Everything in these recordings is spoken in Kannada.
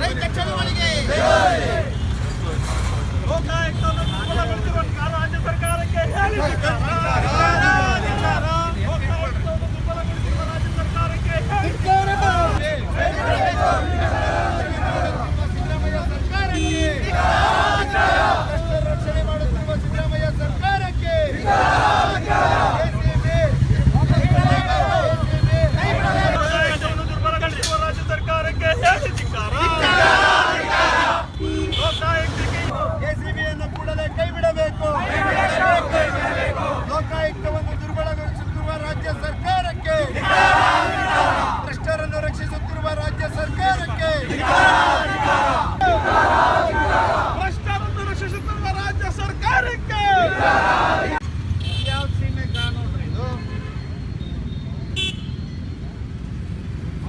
ರೈತ ಚಳವಳಿಗೆ ಲೋಕಾಯುಕ್ತವನ್ನು ದುರ್ಬಲಗೊಳಿಸಿರುವ ರಾಜ್ಯ ಸರ್ಕಾರಕ್ಕೆ ಹೇಳಿ ಧಿಕ್ಕಾರ. ಲೋಕಾಯುಕ್ತವನ್ನು ದುರ್ಬಲಗೊಳಿಸಿರುವ ರಾಜ್ಯ ಸರ್ಕಾರಕ್ಕೆ ಹೇಳಿ ರಕ್ಷಣೆ ಮಾಡುತ್ತಿರುವ ಸಿದ್ದರಾಮಯ್ಯ ಸರ್ಕಾರಕ್ಕೆ ಲೋಕಾಯುಕ್ತವನ್ನು ದುರ್ಬಲಗೊಳಿಸಿರುವ ರಾಜ್ಯ ಸರ್ಕಾರಕ್ಕೆ ಹೇಳಿ ಧಿಕ್ಕಾರ. ಲೋಕಾಯುಕ್ತಕ್ಕೆ ಎಸಿಬಿಯನ್ನು ಕೂಡಲೇ ಕೈ ಬಿಡಬೇಕು ಲೋಕಾಯುಕ್ತವನ್ನು ದುರ್ಬಲಗೊಳಿಸುತ್ತಿರುವ ರಾಜ್ಯ ಸರ್ಕಾರಕ್ಕೆ ಭ್ರಷ್ಟರನ್ನು ರಕ್ಷಿಸುತ್ತಿರುವ ರಾಜ್ಯ ಸರ್ಕಾರಕ್ಕೆ ಭ್ರಷ್ಟರನ್ನು ರಕ್ಷಿಸುತ್ತಿರುವ ರಾಜ್ಯ ಸರ್ಕಾರಕ್ಕೆ ಯಾವ ಸೀಮೆ ಕಾನೂನು ಇದು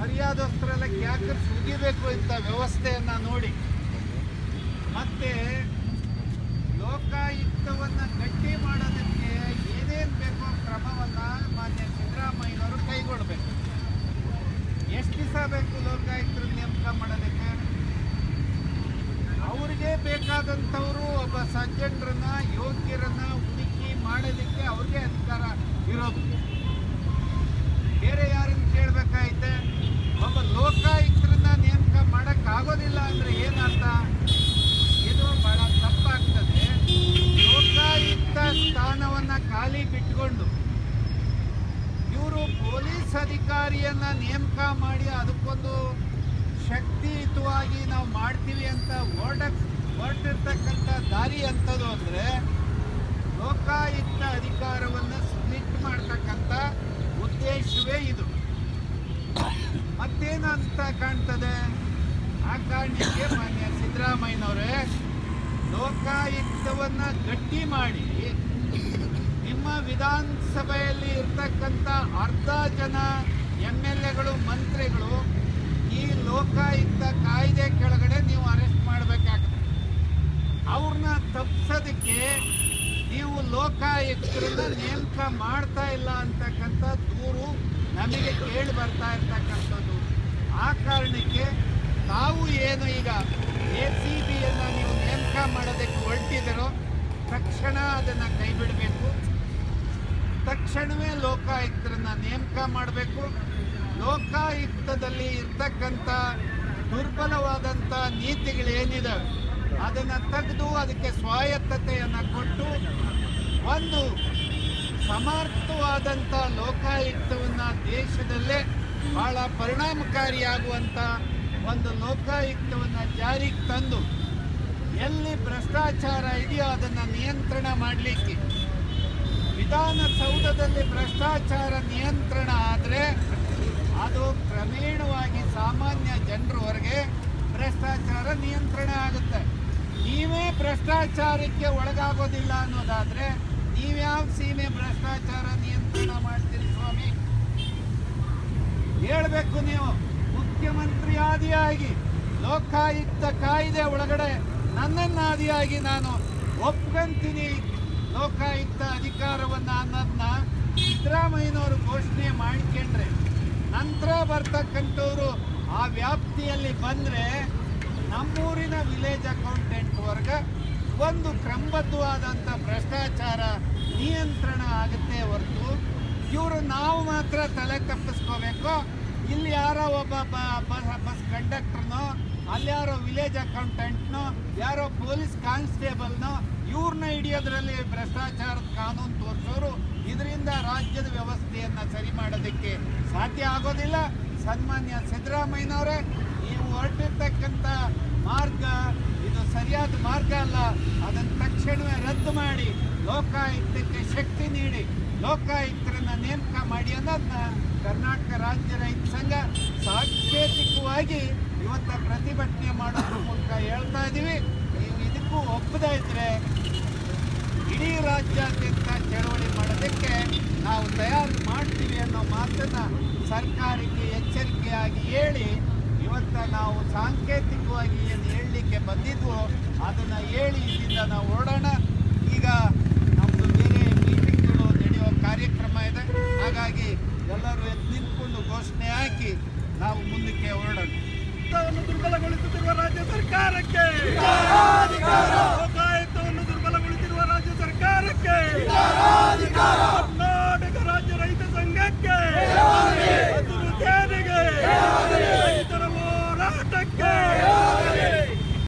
ಮರ್ಯಾದಸ್ಥರೆಲ್ಲ ಕ್ಯಾಕರ್ ಸುಗಿಬೇಕು ಅಂತ ವ್ಯವಸ್ಥೆಯನ್ನ ನೋಡಿ. ಮತ್ತೆ ಲೋಕಾಯುಕ್ತವನ್ನ ಗಟ್ಟಿ ಮಾಡೋದಕ್ಕೆ ಏನೇನು ಬೇಕೋ ಕ್ರಮವನ್ನ ಮಾನ್ಯ ಸಿದ್ದರಾಮಯ್ಯನವರು ಕೈಗೊಳ್ಬೇಕು. ಎಷ್ಟು ದಿವಸ ಬೇಕು ಲೋಕಾಯುಕ್ತರ ನೇಮಕ ಮಾಡೋದಕ್ಕೆ? ಅವರಿಗೆ ಬೇಕಾದಂಥವರು ಒಬ್ಬ ಸಜ್ಜನರನ್ನ, ಯೋಗ್ಯರನ್ನ ಹುಡುಕಿ ಮಾಡೋದಕ್ಕೆ ಅವ್ರಿಗೆ ಅಧಿಕಾರ ಇರೋದು. ಬೇರೆ ಯಾರನ್ನು ಕೇಳಬೇಕಾಯ್ತೆ ಒಬ್ಬ ಲೋಕಾಯುಕ್ತರನ್ನ ನೇಮಕ ಮಾಡೋಕ್ಕಾಗೋದಿಲ್ಲ ಅಂದರೆ ಏನರ್ಥ ಇದು ಬಹಳ ತಪ್ಪಾಗ್ತದೆ ಲೋಕಾಯುಕ್ತ ಸ್ಥಾನವನ್ನು ಬಿಟ್ಕೊಂಡು ಇವರು ಪೊಲೀಸ್ ಅಧಿಕಾರಿಯನ್ನು ನೇಮಕ ಮಾಡಿ ಅದಕ್ಕೊಂದು ಶಕ್ತಿಯುತವಾಗಿ ನಾವು ಮಾಡ್ತೀವಿ ಅಂತ ಹೊರಟ ಹೊರಟಿರ್ತಕ್ಕಂಥ ದಾರಿ ಅಂಥದ್ದು ಅಂದರೆ ಲೋಕಾಯುಕ್ತ ಅಧಿಕಾರವನ್ನು ಸ್ಪ್ಲಿಟ್ ಮಾಡ್ತಕ್ಕಂಥ ಉದ್ದೇಶವೇ ಇದು. ಮತ್ತೇನು ಅಂತ ಕಾಣ್ತದೆ? ಆ ಕಾರಣಕ್ಕೆ ಮಾನ್ಯ ಸಿದ್ದರಾಮಯ್ಯನವರೇ ಲೋಕಾಯುಕ್ತವನ್ನು ಗಟ್ಟಿ ಮಾಡಿ ವಿಧಾನಸಭೆಯಲ್ಲಿ ಇರ್ತಕ್ಕಂಥ ಅರ್ಧ ಜನ ಎಂ ಎಲ್ ಎಗಳು, ಮಂತ್ರಿಗಳು ಈ ಲೋಕಾಯುಕ್ತ ಕಾಯ್ದೆ ಕೆಳಗಡೆ ನೀವು ಅರೆಸ್ಟ್ ಮಾಡಬೇಕಾಗುತ್ತೆ. ಅವ್ರನ್ನ ತಪ್ಪಿಸೋದಕ್ಕೆ ನೀವು ಲೋಕಾಯುಕ್ತರನ್ನ ನೇಮಕ ಮಾಡ್ತಾ ಇಲ್ಲ ಅಂತಕ್ಕಂಥ ದೂರು ನಮಗೆ ಕೇಳಿ ಬರ್ತಾ ಇರ್ತಕ್ಕಂಥದ್ದು. ಆ ಕಾರಣಕ್ಕೆ ತಾವು ಏನು ಈಗ ಎ ಸಿ ಬಿಯನ್ನು ನೀವು ನೇಮಕ ಮಾಡೋದಕ್ಕೆ ಹೊರಟಿದ್ದೀರೋ ತಕ್ಷಣ ಅದನ್ನು ಕೈ ಬಿಡಬೇಕು ತಕ್ಷಣವೇ ಲೋಕಾಯುಕ್ತರನ್ನ ನೇಮಕ ಮಾಡಬೇಕು. ಲೋಕಾಯುಕ್ತದಲ್ಲಿ ಇರ್ತಕ್ಕಂಥ ದುರ್ಬಲವಾದಂಥ ನೀತಿಗಳೇನಿದಾವೆ ಅದನ್ನು ತೆಗೆದು ಅದಕ್ಕೆ ಸ್ವಾಯತ್ತತೆಯನ್ನು ಕೊಟ್ಟು ಒಂದು ಸಮರ್ಥವಾದಂಥ ಲೋಕಾಯುಕ್ತವನ್ನು ದೇಶದಲ್ಲೇ ಬಹಳ ಪರಿಣಾಮಕಾರಿಯಾಗುವಂಥ ಒಂದು ಲೋಕಾಯುಕ್ತವನ್ನು ಜಾರಿಗೆ ತಂದು ಎಲ್ಲಿ ಭ್ರಷ್ಟಾಚಾರ ಇದೆಯೋ ಅದನ್ನು ನಿಯಂತ್ರಣ ಮಾಡಲಿಕ್ಕೆ ವಿಧಾನಸೌಧದಲ್ಲಿ ಭ್ರಷ್ಟಾಚಾರ ನಿಯಂತ್ರಣ ಆದರೆ ಅದು ಕ್ರಮೇಣವಾಗಿ ಸಾಮಾನ್ಯ ಜನರವರೆಗೆ ಭ್ರಷ್ಟಾಚಾರ ನಿಯಂತ್ರಣ ಆಗುತ್ತೆ. ನೀವೇ ಭ್ರಷ್ಟಾಚಾರಕ್ಕೆ ಒಳಗಾಗೋದಿಲ್ಲ ಅನ್ನೋದಾದರೆ ನೀವ್ಯಾವ ಸೀಮೆ ಭ್ರಷ್ಟಾಚಾರ ನಿಯಂತ್ರಣ ಮಾಡ್ತೀರಿ ಸ್ವಾಮಿ? ಹೇಳಬೇಕು ನೀವು. ಮುಖ್ಯಮಂತ್ರಿ ಆದಿಯಾಗಿ ಲೋಕಾಯುಕ್ತ ಕಾಯ್ದೆ ಒಳಗಡೆ ನನ್ನನ್ನು ಆದಿಯಾಗಿ ನಾನು ಒಪ್ಕೊಂತೀನಿ ಲೋಕಾಯುಕ್ತ ಅಧಿಕಾರವನ್ನ ಅನ್ನೋದನ್ನ ಸಿದ್ದರಾಮಯ್ಯನವರು ಘೋಷಣೆ ಮಾಡ್ಕೊಂಡ್ರೆ ನಂತರ ಬರ್ತಕ್ಕಂಥವ್ರು ಆ ವ್ಯಾಪ್ತಿಯಲ್ಲಿ ಬಂದರೆ ನಮ್ಮೂರಿನ ವಿಲೇಜ್ ಅಕೌಂಟೆಂಟ್ ವರ್ಗ ಒಂದು ಕ್ರಮಬದ್ಧವಾದಂಥ ಭ್ರಷ್ಟಾಚಾರ ನಿಯಂತ್ರಣ ಆಗುತ್ತೆ ಹೊರತು ಇವರು ನಾವು ಮಾತ್ರ ತಲೆ ತಪ್ಪಿಸ್ಕೋಬೇಕು. ಇಲ್ಲಿ ಯಾರೋ ಒಬ್ಬ ಬಸ್ ಕಂಡಕ್ಟರ್ನೋ, ಅಲ್ಲಿ ಯಾರೋ ವಿಲೇಜ್ ಅಕೌಂಟೆಂಟ್ನೋ, ಯಾರೋ ಪೊಲೀಸ್ ಕಾನ್ಸ್ಟೇಬಲ್ನೋ ಇವ್ರನ್ನ ಹಿಡಿಯೋದ್ರಲ್ಲಿ ಭ್ರಷ್ಟಾಚಾರದ ಕಾನೂನು ಇದರಿಂದ ರಾಜ್ಯದ ವ್ಯವಸ್ಥೆಯನ್ನು ಸರಿ ಮಾಡೋದಕ್ಕೆ ಸಾಧ್ಯ ಆಗೋದಿಲ್ಲ. ಸನ್ಮಾನ್ಯ ಸಿದ್ದರಾಮಯ್ಯನವರೇ, ನೀವು ಹೊರಟಿರ್ತಕ್ಕಂಥ ಮಾರ್ಗ ಇದು ಸರಿಯಾದ ಮಾರ್ಗ ಅಲ್ಲ. ಅದನ್ನು ತಕ್ಷಣವೇ ರದ್ದು ಮಾಡಿ, ಲೋಕಾಯುಕ್ತಕ್ಕೆ ಶಕ್ತಿ ನೀಡಿ, ಲೋಕಾಯುಕ್ತರನ್ನ ನೇಮಕ ಮಾಡಿ ಅನ್ನೋದನ್ನ ಕರ್ನಾಟಕ ರಾಜ್ಯ ರೈತ ಸಂಘ ಸಾಂಕೇತಿಕವಾಗಿ ಇವತ್ತ ಪ್ರತಿಭಟನೆ ಮಾಡೋದ್ರ ಮೂಲಕ ಹೇಳ್ತಾ ಇದ್ದೀವಿ ನೀವು ಇದಕ್ಕೂ ಒಪ್ಪದೇ ಇದ್ರೆ ಇಡೀ ರಾಜ್ಯಾದ್ಯಂತ ಚಳವಳಿ ಮಾಡೋದಕ್ಕೆ ನಾವು ತಯಾರು ಮಾಡ್ತೀವಿ ಅನ್ನೋ ಮಾತನ್ನ ಸರ್ಕಾರಕ್ಕೆ ಎಚ್ಚರಿಕೆಯಾಗಿ ಹೇಳಿ ಇವತ್ತ ನಾವು ಸಾಂಕೇತಿಕವಾಗಿ ಏನು ಹೇಳಲಿಕ್ಕೆ ಬಂದಿದ್ವು ಅದನ್ನು ಹೇಳಿ ಇಲ್ಲಿಂದ ನಾವು ಹೊರಡೋಣ. ಈಗ ನಮ್ಮದು ಬೇರೆ ಮೀಟಿಂಗ್ಗಳು ನಡೆಯುವ ಕಾರ್ಯಕ್ರಮ ಇದೆ. ಹಾಗಾಗಿ ಎಲ್ಲರೂ ಎದ್ದು ನಿಂತ್ಕೊಂಡು ಘೋಷಣೆ ಹಾಕಿ ನಾವು ಮುಂದಕ್ಕೆ ಹೊರಡೋಣ. ದುರ್ಬಲಗೊಳಿಸುತ್ತಿರುವ ರಾಜ್ಯ ಸರ್ಕಾರಕ್ಕೆ.